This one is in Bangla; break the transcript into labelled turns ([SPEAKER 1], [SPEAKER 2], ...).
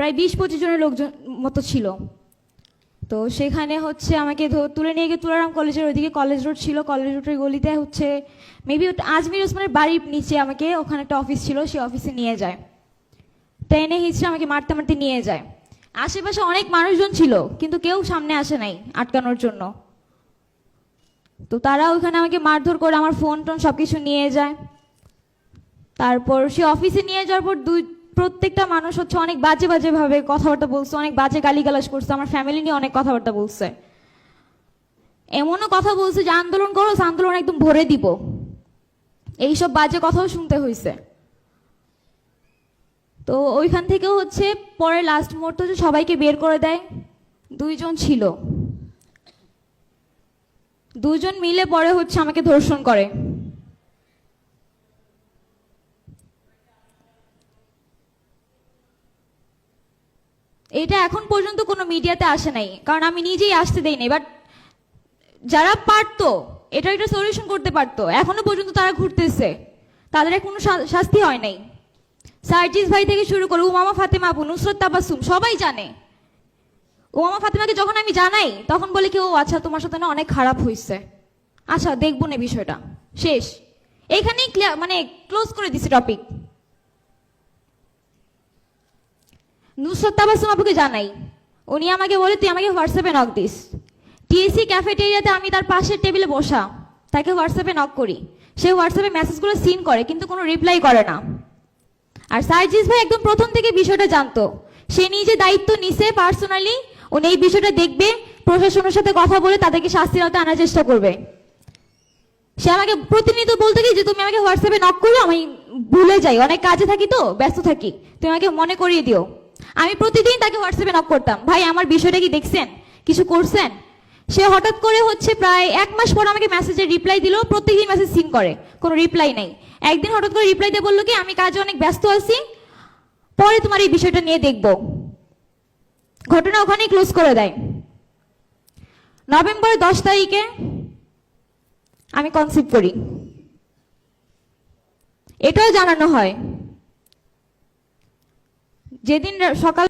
[SPEAKER 1] প্রায় বিশ পঁচিশ জনের লোকজন মতো ছিল। তো সেখানে হচ্ছে আমাকে তুলে নিয়ে গিয়ে তুলারাম কলেজের ওইদিকে কলেজ রোড ছিল, কলেজ রোডের গলিতে হচ্ছে মেবি আজমির ওসমানের বাড়ির নিচে আমাকে ওখানে একটা অফিস ছিল সেই অফিসে নিয়ে যায়। ট্রেনে হিচড়ে আমাকে মারতে মারতে নিয়ে যায়। আশেপাশে অনেক মানুষজন ছিল, কিন্তু কেউ সামনে আসে নাই আটকানোর জন্য। তো তারা ওখানে আমাকে মারধর করে আমার ফোন টোন সবকিছু নিয়ে যায়। তারপর সে অফিসে নিয়ে যাওয়ার পর দুই প্রত্যেকটা মানুষ হচ্ছে অনেক বাজে বাজে ভাবে কথাবার্তা বলছে, অনেক বাজে গালিগালাজ করছে, আমার ফ্যামিলি নিয়ে অনেক কথাবার্তা বলছে। এমনও কথা বলছে যে আন্দোলন করো আন্দোলন একদম ভরে দিব। এইসব বাজে কথাও শুনতে হয়েছে তো ওইখান থেকেও হচ্ছে পরে লাস্ট মুহূর্ত হচ্ছে সবাইকে বের করে দেয়। দুইজন ছিল। দুজন মিলে পরে হচ্ছে আমাকে ধর্ষণ করে। এটা এখন পর্যন্ত কোনো মিডিয়াতে আসে নাই, কারণ আমি নিজেই আসতে দেই নাই বাট যারা পারতো, এটা একটা সলিউশন করতে পারতো, এখনও পর্যন্ত তারা ঘুরতেছে, তাদের কোনো শাস্তি হয় নাই। সার্জিস ভাই থেকে শুরু করে উমামা ফাতেমা আপু, নুসরত তাবাসুম সবাই জানে। উমামা ফাতেমাকে যখন আমি জানাই, তখন বলে কি, ও আচ্ছা তোমার সাথে না অনেক খারাপ হয়েছে আচ্ছা দেখব না বিষয়টা। শেষ। এখানেই মানে ক্লোজ করে দিছে টপিক নুসরত তাবাসুম আপুকে জানাই। উনি আমাকে বলে, তুই আমাকে হোয়াটসঅ্যাপে নক দিস। টিএসি ক্যাফেটেরিয়াতে আমি তার পাশের টেবিলে বসা, তাকে হোয়াটসঅ্যাপে নক করি। সে হোয়াটসঅ্যাপে মেসেজগুলো সিন করে, কিন্তু কোনো রিপ্লাই করে না। আর সার্জিস ভাই একদম প্রথম থেকে বিষয়টা জানতো। সে নিজে দায়িত্ব নিছে পার্সোনালি উনি এই বিষয়টা দেখবে, প্রশাসনের সাথে কথা বলে তাদেরকে শাস্তির আওতায় আনার চেষ্টা করবে। সে আমাকে প্রতিনিয়ত বলতে কি যে, তুমি আমাকে হোয়াটসঅ্যাপে নক করো, আমি ভুলে যাই। অনেক কাজে থাকি তো, ব্যস্ত থাকি। তুমি আমাকে মনে করিয়ে দিও। আমি প্রতিদিন তাকে হোয়াটসঅ্যাপে নক করতাম। ভাই, আমার বিষয়টা কি দেখছেন? কিছু করছেন? সে হঠাৎ করে হচ্ছে প্রায় এক মাস পর আমাকে মেসেজের রিপ্লাই দিল, প্রত্যেকদিন মেসেজ সিন করে। কোনো রিপ্লাই নাই। একদিন হঠাৎ করে রিপ্লাই দিয়ে বলল কি, আমি কাজে অনেক ব্যস্ত আছি, পরে তোমার এই বিষয়টা নিয়ে দেখব। ঘটনা ওখানেই ক্লোজ করে দেয়। নভেম্বরের দশ তারিখে আমি কনসিভ করি। এটাও জানানো হয়। যেদিন সকাল